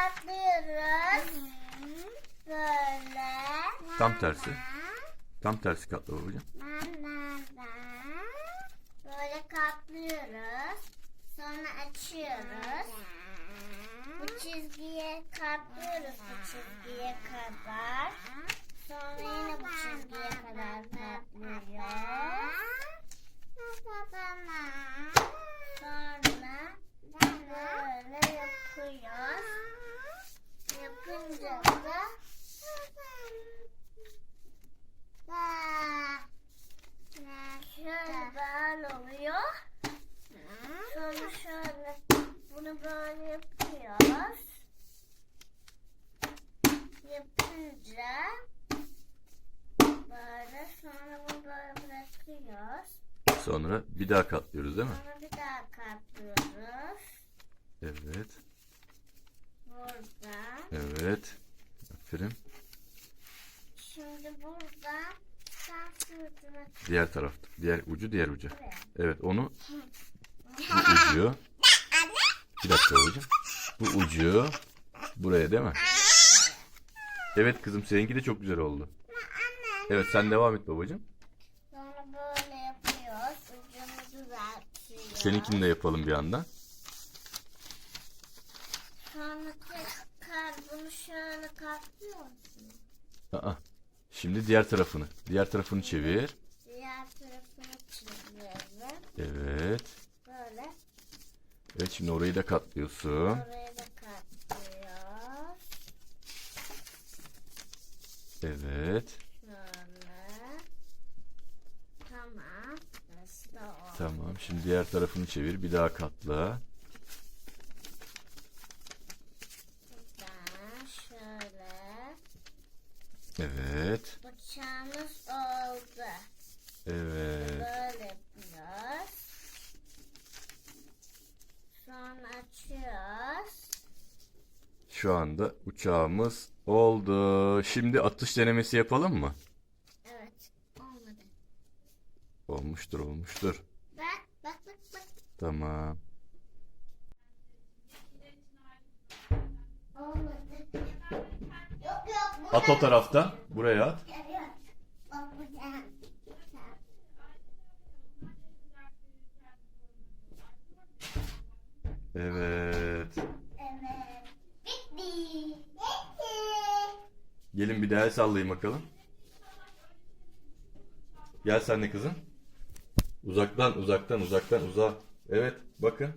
katlıyoruz. Böyle. Tam tersi. Tam tersi katla babacığım. Böyle katlıyoruz. Sonra açıyoruz. Bu çizgiye katlıyoruz bu çizgiye kadar. Sonra yine bu çizgiye kadar katlıyoruz. Sonra böyle yapıyoruz. Bunu böyle yapıyoruz. Yapınca böyle sonra bunu böyle bırakıyoruz. Sonra bir daha katlıyoruz değil mi? Sonra bir daha katlıyoruz. Evet. Burada. Evet. Aferin. Şimdi burada Diğer tarafta. Diğer ucu diğer ucu. Evet onu bu ucu. Bir dakika babacığım. Bu ucu buraya değil mi? Evet kızım seninki de çok güzel oldu. Evet sen devam et babacığım. Sonra böyle yapıyoruz. Ucunu düzeltiyoruz. Seninkini de yapalım bir anda. Sonra tekrar bunu şöyle katlıyor musun? Aa. Şimdi diğer tarafını. Diğer tarafını çevir. Diğer tarafını çiziyorum. Evet. Evet şimdi orayı da katlıyorsun. Oraya da katlıyoruz. Evet. Şöyle. Tamam. Burası da oldu. Tamam. Şimdi diğer tarafını çevir. Bir daha katla. Buradan şöyle. Evet. Bıçağımız oldu. Evet. Böyle yapıyoruz. Sonra açıyoruz. Şu anda uçağımız oldu. Şimdi atış denemesi yapalım mı? Evet. Olmadı. Olmuştur, olmuştur. Bak bak bak bak. Tamam. Olmadı. Yok yok. Bu At o tarafta. Buraya at. Bak. Evet. Gelin bir el sallayın bakalım. Gel sen de kızım. Uzaktan, uzaktan, uzaktan, uzağa. Evet, bakın.